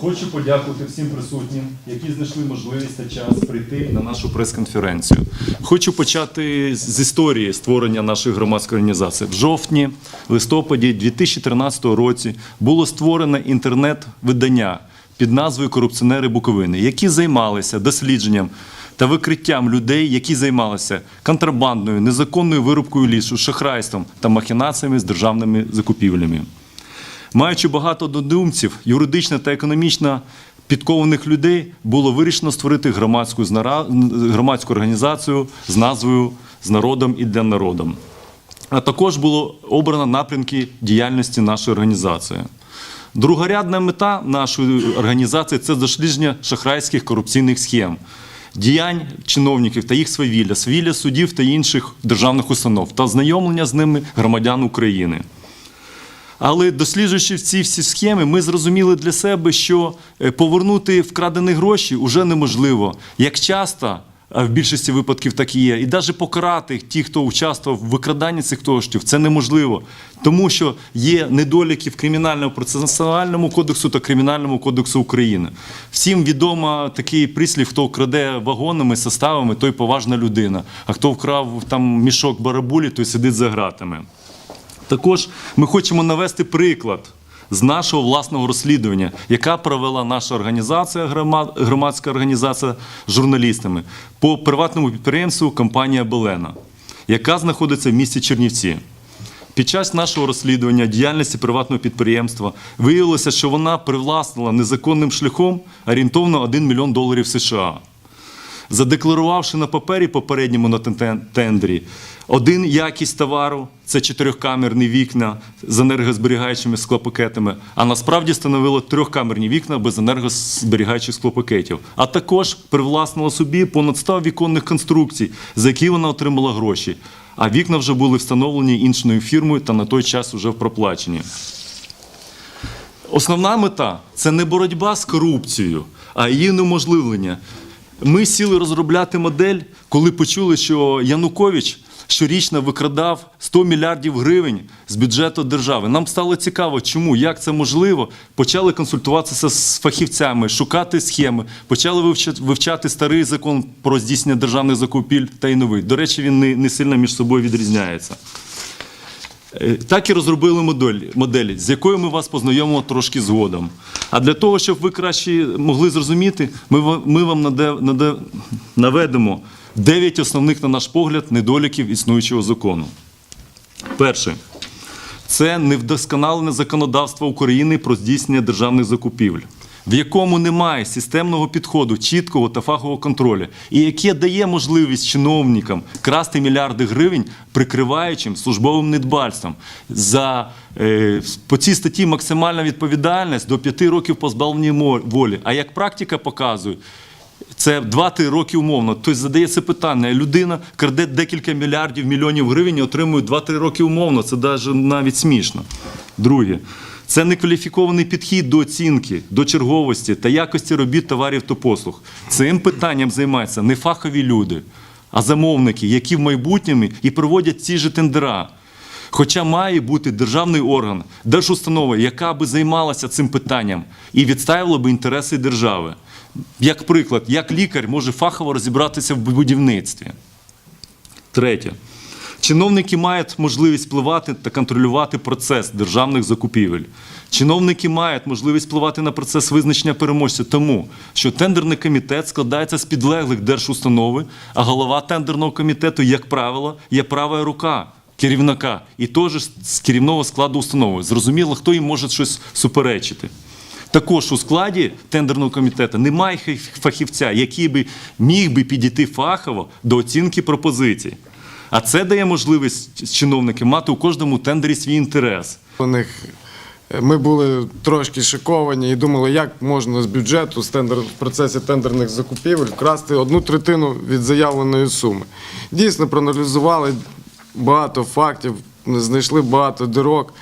Хочу подякувати всім присутнім, які знайшли можливість та час прийти на нашу прес-конференцію. Хочу почати з історії створення нашої громадської організації. В жовтні, листопаді 2013 році було створено інтернет-видання під назвою Корупціонери Буковини, які займалися дослідженням та викриттям людей, які займалися контрабандною, незаконною вирубкою лісу, шахрайством та махінаціями з державними закупівлями. Маючи багато додумців, юридично та економічно підкованих людей, було вирішено створити громадську, громадську організацію з назвою З народом і для народом. А також було обрано напрямки діяльності нашої організації. Другорядна мета нашої організації це дослідження шахрайських корупційних схем, діянь чиновників та їх свавілля, свавілля судів та інших державних установ та знайомлення з ними громадян України. Але досліджуючи ці всі схеми, ми зрозуміли для себе, що е, повернути вкрадені гроші вже неможливо. Як часто, а в більшості випадків так і є, і навіть покарати тих, хто участвував в викраданні цих коштів, це неможливо. Тому що є недоліки в кримінальному процесуальному кодексу та кримінальному кодексу України. Всім відомо такий прислів, хто краде вагонами, составами, той поважна людина. А хто вкрав там мішок барабулі, той сидить за ґратами. Також ми хочемо навести приклад з нашого власного розслідування, яка провела наша організація, громадська організація з журналістами по приватному підприємству компанія Белена, яка знаходиться в місті Чернівці. Під час нашого розслідування діяльності приватного підприємства виявилося, що вона привласнила незаконним шляхом орієнтовно 1 мільйон доларів США задекларувавши на папері попередньому на тен- тендері один якість товару це чотирьохкамерні вікна з енергозберігаючими склопакетами, а насправді становило трьохкамерні вікна без енергозберігаючих склопакетів. А також привласнила собі понад 100 віконних конструкцій, за які вона отримала гроші. А вікна вже були встановлені іншою фірмою та на той час вже проплачені. Основна мета це не боротьба з корупцією, а її неможливлення. Ми сіли розробляти модель, коли почули, що Янукович щорічно викрадав 100 мільярдів гривень з бюджету держави. Нам стало цікаво, чому, як це можливо. Почали консультуватися з фахівцями, шукати схеми, почали вивчати, старий закон про здійснення державних закупівель та й новий. До речі, він не сильно між собою відрізняється. Е, Так і розробили модель, модель, з якою ми вас познайомимо трошки згодом. А для того, щоб ви краще могли зрозуміти, ми, ми вам наде, наде, наведемо 9 основних, на наш погляд, недоліків існуючого закону. Перше. Це невдосконалене законодавство України про здійснення державних закупівель, в якому немає системного підходу, чіткого та фахового контролю, і яке дає можливість чиновникам красти мільярди гривень, прикриваючим службовим недбальством. За, е, по цій статті максимальна відповідальність до 5 років позбавлення волі. А як практика показує, це 2-3 роки умовно. Тобто задається питання, людина краде декілька мільярдів, мільйонів гривень і отримує 2-3 роки умовно. Це навіть смішно. Друге. Це некваліфікований підхід до оцінки, до черговості та якості робіт товарів та послуг. Цим питанням займаються не фахові люди, а замовники, які в майбутньому і проводять ці ж тендера. Хоча має бути державний орган, держустанова, яка би займалася цим питанням і відставила би інтереси держави. Як приклад, як лікар може фахово розібратися в будівництві. Третє. Чиновники мають можливість впливати та контролювати процес державних закупівель. Чиновники мають можливість впливати на процес визначення переможця, тому що тендерний комітет складається з підлеглих держустанови, а голова тендерного комітету, як правило, є права рука керівника і теж з керівного складу установи. Зрозуміло, хто їм може щось суперечити. Також у складі тендерного комітету немає фахівця, який би міг би підійти фахово до оцінки пропозицій. А це дає можливість чиновникам мати у кожному тендері свій інтерес. У них ми були трошки шоковані і думали, як можна з бюджету з тендер, в процесі тендерних закупівель вкрасти одну третину від заявленої суми. Дійсно, проаналізували багато фактів, знайшли багато дирок.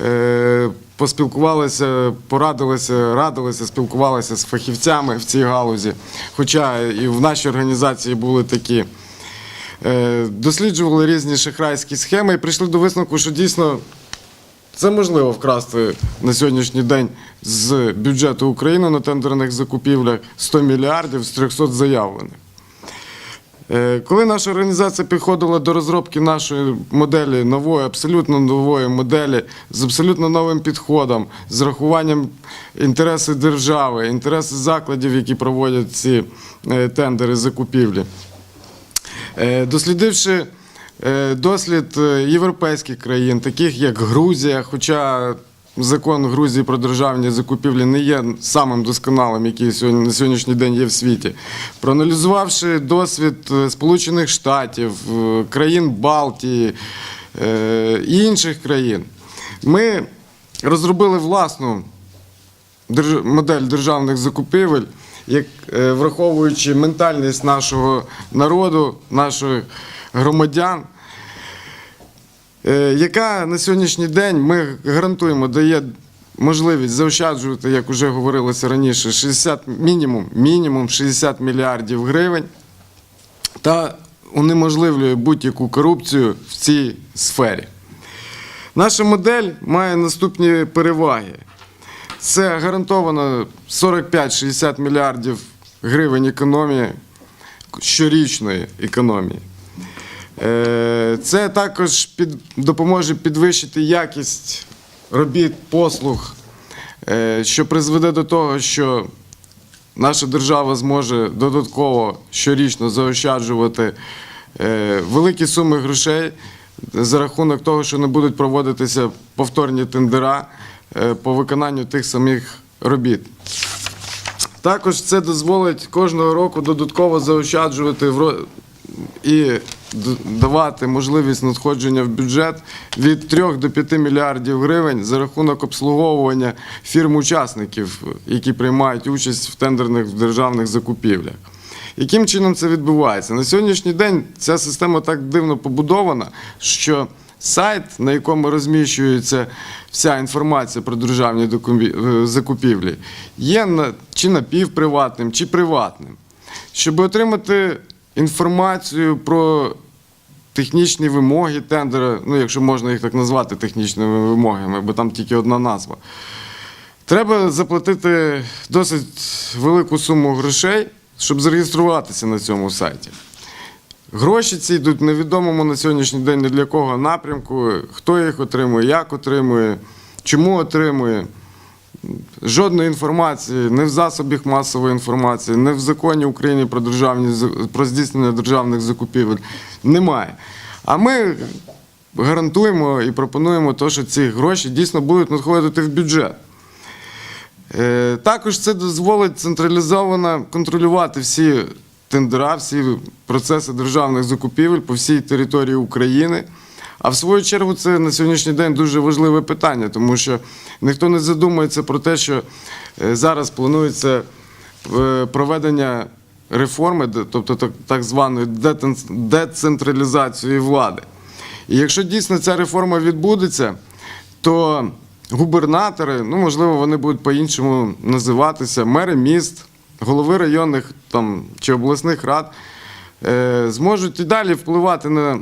Е, Поспілкувалися, порадилися, радилися, спілкувалися з фахівцями в цій галузі. Хоча і в нашій організації були такі. Е, Досліджували різні шахрайські схеми і прийшли до висновку, що дійсно Це можливо вкрасти на сьогоднішній день з бюджету України на тендерних закупівлях 100 мільярдів з 300 заявлених. Е, Коли наша організація підходила до розробки нашої моделі, нової, абсолютно нової моделі, з абсолютно новим підходом, з рахуванням інтересів держави, інтереси закладів, які проводять ці е, тендери закупівлі, дослідивши е, дослід е, європейських країн, таких як Грузія, хоча закон Грузії про державні закупівлі не є самим досконалим, який сьогодні на сьогоднішній день є в світі, проаналізувавши досвід е, Сполучених Штатів, е, країн Балтії е, і інших країн, ми розробили власну модель державних закупівель, як, е, враховуючи ментальність нашого народу, наших громадян, е, яка на сьогоднішній день ми гарантуємо дає можливість заощаджувати, як вже говорилося раніше, 60, мінімум, мінімум 60 мільярдів гривень та унеможливлює будь-яку корупцію в цій сфері. Наша модель має наступні переваги. Це гарантовано 45-60 мільярдів гривень економії, щорічної економії. Е, Це також під, допоможе підвищити якість робіт, послуг, е, що призведе до того, що наша держава зможе додатково щорічно заощаджувати е, великі суми грошей за рахунок того, що не будуть проводитися повторні тендера по виконанню тих самих робіт. Також це дозволить кожного року додатково заощаджувати і давати можливість надходження в бюджет від 3 до 5 мільярдів гривень за рахунок обслуговування фірм-учасників, які приймають участь в тендерних державних закупівлях. Яким чином це відбувається? На сьогоднішній день ця система так дивно побудована, що сайт, на якому розміщується вся інформація про державні е, закупівлі, є чи напівприватним, чи приватним. Щоб отримати інформацію про технічні вимоги тендера, ну якщо можна їх так назвати технічними вимогами, бо там тільки одна назва. Треба заплатити досить велику суму грошей, щоб зареєструватися на цьому сайті. Гроші ці йдуть невідомому на сьогоднішній день ні для кого напрямку, хто їх отримує, як отримує, чому отримує. Жодної інформації не в засобах масової інформації, не в законі України про, державні, про здійснення державних закупівель немає. А ми гарантуємо і пропонуємо те, що ці гроші дійсно будуть надходити в бюджет. Е, Також це дозволить централізовано контролювати всі тендера, всі процеси державних закупівель по всій території України. А в свою чергу це на сьогоднішній день дуже важливе питання, тому що ніхто не задумується про те, що е, зараз планується е, проведення реформи, тобто так, так званої децентралізації влади. І якщо дійсно ця реформа відбудеться, то губернатори, ну можливо, вони будуть по-іншому називатися, мери міст, голови районних там, чи обласних рад, е, зможуть і далі впливати на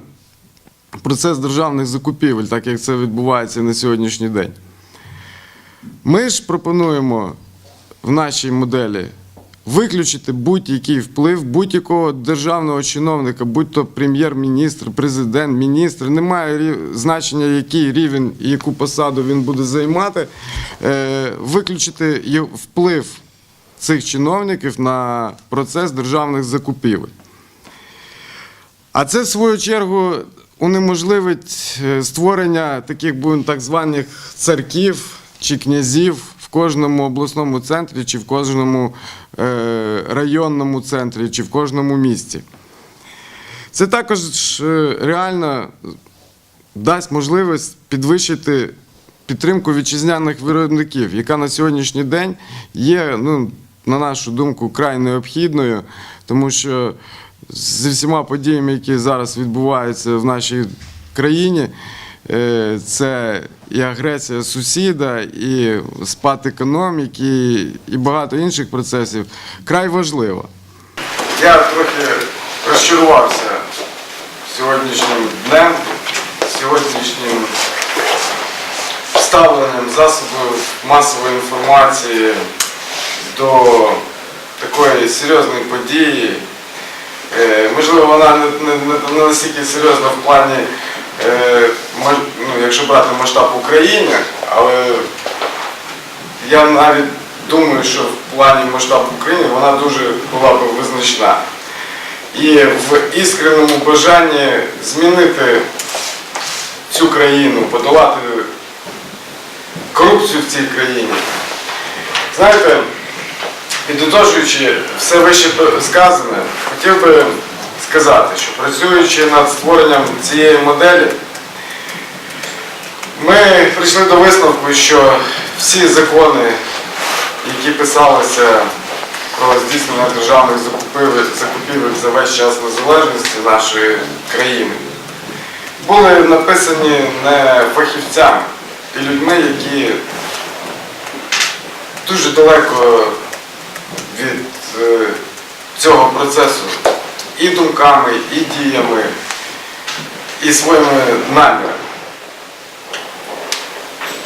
процес державних закупівель, так як це відбувається на сьогоднішній день. Ми ж пропонуємо в нашій моделі виключити будь-який вплив будь-якого державного чиновника, будь-то прем'єр-міністр, президент, міністр, немає значення, який рівень і яку посаду він буде займати, е, виключити вплив цих чиновників на процес державних закупівель. А це, в свою чергу, унеможливить е, створення таких будемо так званих царків чи князів в кожному обласному центрі, чи в кожному е, районному центрі, чи в кожному місті. Це також е, реально дасть можливість підвищити підтримку вітчизняних виробників, яка на сьогоднішній день є, ну, на нашу думку, край необхідною, тому що зі всіма подіями, які зараз відбуваються в нашій країні, е, це і агресія сусіда, і спад економіки, і багато інших процесів, край важливо. Я трохи розчарувався сьогоднішнім днем, сьогоднішнім засобів масової інформації до такої серйозної події. Е, Можливо, вона не, настільки серйозна в плані, е, ну, якщо брати масштаб України, але я навіть думаю, що в плані масштабу України вона дуже була б визначна. І в іскренному бажанні змінити цю країну, подолати корупцію в цій країні. Знаєте, підтожуючи все вище сказане, хотів би сказати, що працюючи над створенням цієї моделі, ми прийшли до висновку, що всі закони, які писалися про здійснення державних закупівель, за весь час незалежності нашої країни, були написані не фахівцями і людьми, які дуже далеко від е, цього процесу і думками, і діями, і своїми намірами.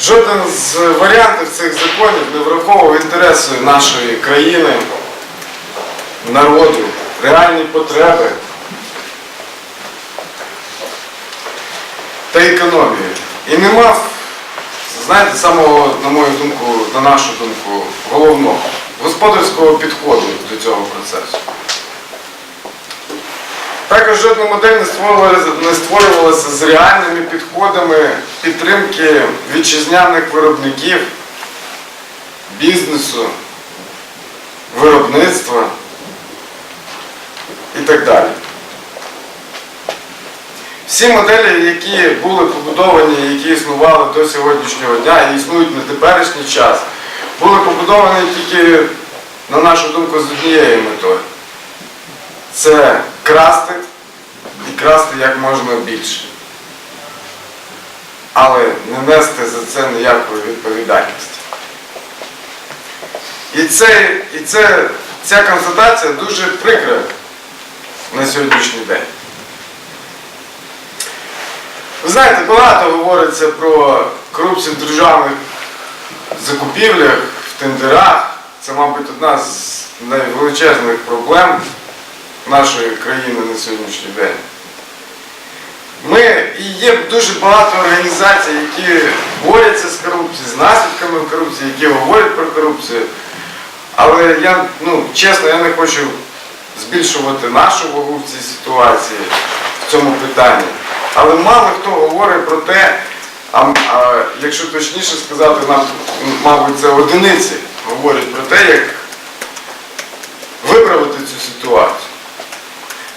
Жоден з варіантів цих законів не враховував інтереси нашої країни, народу, реальні потреби та економії. І не мав, знаєте, самого, на мою думку, на нашу думку, головного господарського підходу до цього процесу. Також жодна модель не створювалася, не створювалася з реальними підходами підтримки вітчизняних виробників, бізнесу, виробництва і так далі. Всі моделі, які були побудовані, які існували до сьогоднішнього дня і існують на теперішній час, були побудовані тільки, на нашу думку, з однією метою. Це красти і красти як можна більше. Але не нести за це ніякої відповідальності. І, це, і це, ця констатація дуже прикра на сьогоднішній день. Ви знаєте, багато говориться про корупцію державних закупівлях, в тендерах. Це, мабуть, одна з найвеличезних проблем нашої країни на сьогоднішній день. Ми і є дуже багато організацій, які борються з корупцією, з наслідками корупції, які говорять про корупцію. Але я, ну, чесно, я не хочу збільшувати нашу вагу в цій ситуації, в цьому питанні. Але мало хто говорить про те, а, а якщо точніше сказати, нам, мабуть, це одиниці говорять про те, як виправити цю ситуацію.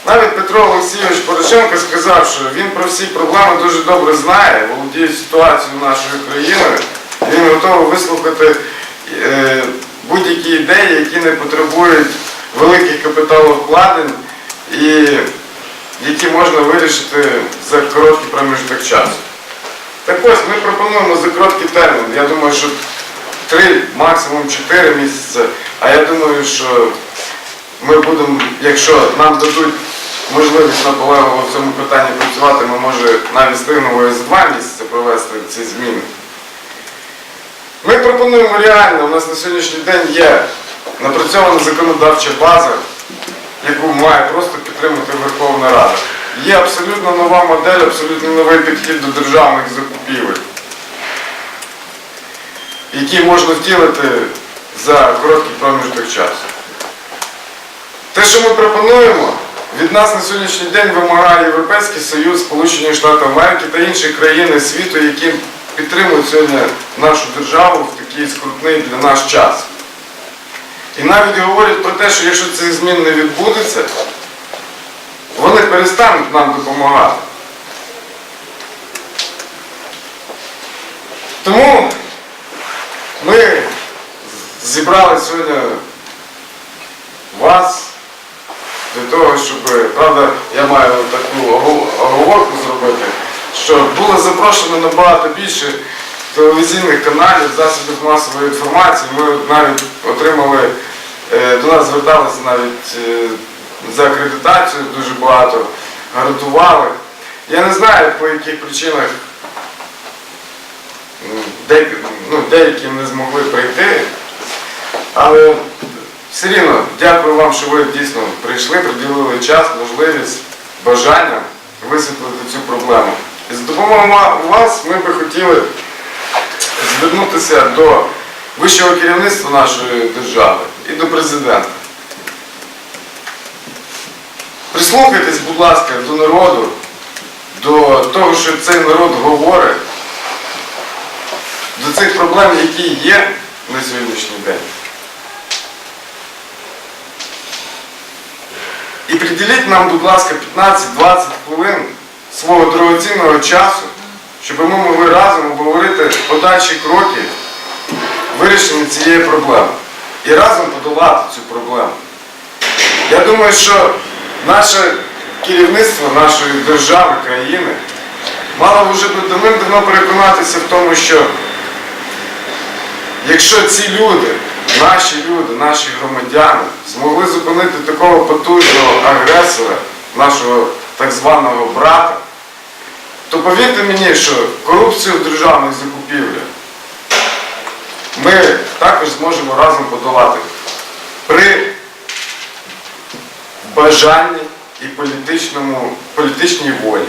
Навіть Петро Олексійович Порошенко сказав, що він про всі проблеми дуже добре знає, володіє ситуацією нашої країни, і він готовий вислухати е, будь-які ідеї, які не потребують великих капіталовкладень і які можна вирішити за короткий проміжок часу. Так ось, ми пропонуємо за короткий термін. Я думаю, що три, максимум чотири місяці, а я думаю, що ми будемо, якщо нам дадуть можливість наполегливо в цьому питанні працювати, ми може навіть встигнемо за два місяці провести ці зміни. Ми пропонуємо реально, у нас на сьогоднішній день є напрацьована законодавча база, яку має просто підтримати Верховна Рада. Є абсолютно нова модель, абсолютно новий підхід до державних закупівель, який можна втілити за короткий проміжок часу. Те, що ми пропонуємо, від нас на сьогоднішній день вимагає Європейський Союз, Сполучені Штати Америки та інші країни світу, які підтримують сьогодні нашу державу в такий скрутний для нас час. І навіть говорять про те, що якщо цих змін не відбудеться, перестануть нам допомагати. Тому ми зібрали сьогодні вас для того, щоб, правда, я маю таку оговорку зробити, що було запрошено набагато більше телевізійних каналів, засобів масової інформації. Ми навіть отримали, е, до нас зверталися навіть е, за акредитацію дуже багато, гарантували. Я не знаю, по яких причинах деякі, ну, деякі не змогли прийти. Але все рівно дякую вам, що ви дійсно прийшли, приділили час, можливість, бажання висвітлити цю проблему. І за допомогою вас ми би хотіли звернутися до вищого керівництва нашої держави і до президента. Прислухайтесь, будь ласка, до народу, до того, що цей народ говорить, до цих проблем, які є на сьогоднішній день. І приділіть нам, будь ласка, 15-20 хвилин свого дорогоцінного часу, щоб ми могли разом обговорити подальші кроки вирішення цієї проблеми. І разом подолати цю проблему. Я думаю, що наше керівництво нашої держави, країни, мало б вже давним-давно переконатися в тому, що якщо ці люди, наші люди, наші громадяни, змогли зупинити такого потужного агресора, нашого так званого брата, то повірте мені, що корупцію в державних закупівлях ми також зможемо разом подолати. При бажанні і політичному, політичній волі.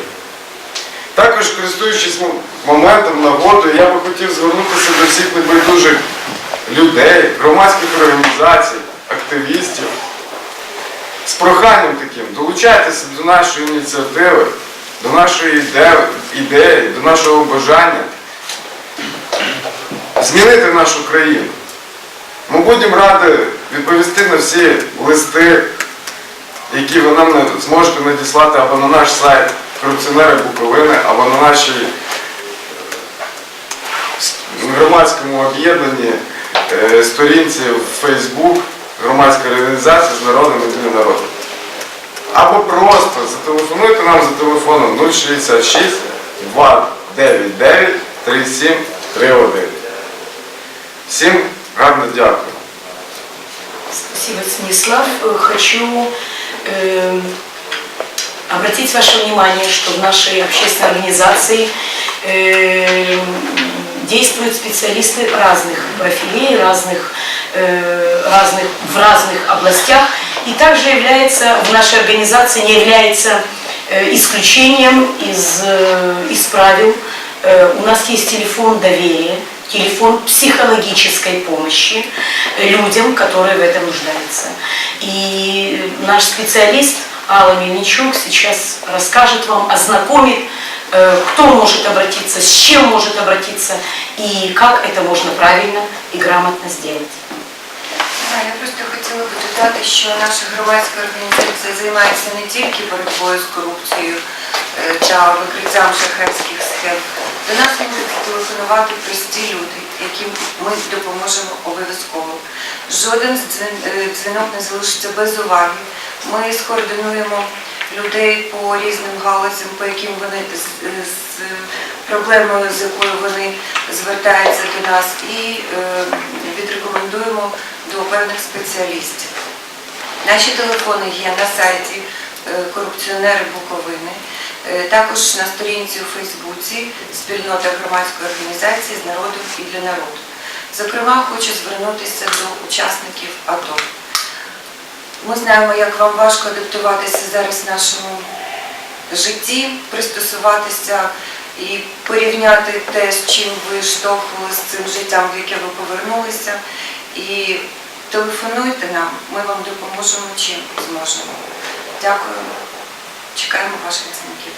Також, користуючись моментом, нагодою, я би хотів звернутися до всіх небайдужих людей, громадських організацій, активістів з проханням таким, долучайтеся до нашої ініціативи, до нашої ідеї, до нашого бажання змінити нашу країну. Ми будемо раді відповісти на всі листи, які ви нам зможете надіслати або на наш сайт корупціонери Буковини, або на нашій е, громадському об'єднанні е, сторінці в Facebook громадська організація з народом і для народу. Або просто зателефонуйте нам за телефоном 066 299 3731. Всім гарно дякую. Спасибо, Станислав. Э, Хочу обратить ваше внимание, что в нашей общественной организации э, действуют специалисты разных профилей, разных, э, разных, в разных областях. И также является, в нашей организации не является э, исключением из, э, из правил. Э, У нас есть телефон доверия, телефон психологической помощи людям, которые в этом нуждаются. И наш специалист Алла Мельничук сейчас расскажет вам, ознакомит, э, кто может обратиться, с чем может обратиться и как это можно правильно и грамотно сделать. А, Я просто хотіла би додати, що наша громадська організація займається не тільки боротьбою з корупцією е, та викриттям шахетських схем. До нас можуть телефонувати прості люди, яким ми допоможемо обов'язково. Жоден е, дзвінок не залишиться без уваги. Ми скоординуємо людей по різним галузям, по яким вони з, з проблемою, з якою вони звертаються до нас, і е, відрекомендуємо до певних спеціалістів. Наші телефони є на сайті е, корупціонери Буковини, е, також на сторінці у Фейсбуці спільнота громадської організації з народу і для народу. Зокрема, хочу звернутися до учасників АТО. Ми знаємо, як вам важко адаптуватися зараз в нашому житті, пристосуватися і порівняти те, з чим ви штовхувалися з цим життям, в яке ви повернулися. І телефонуйте нам, ми вам допоможемо чим зможемо. Дякую. Чекаємо ваших дзвінків.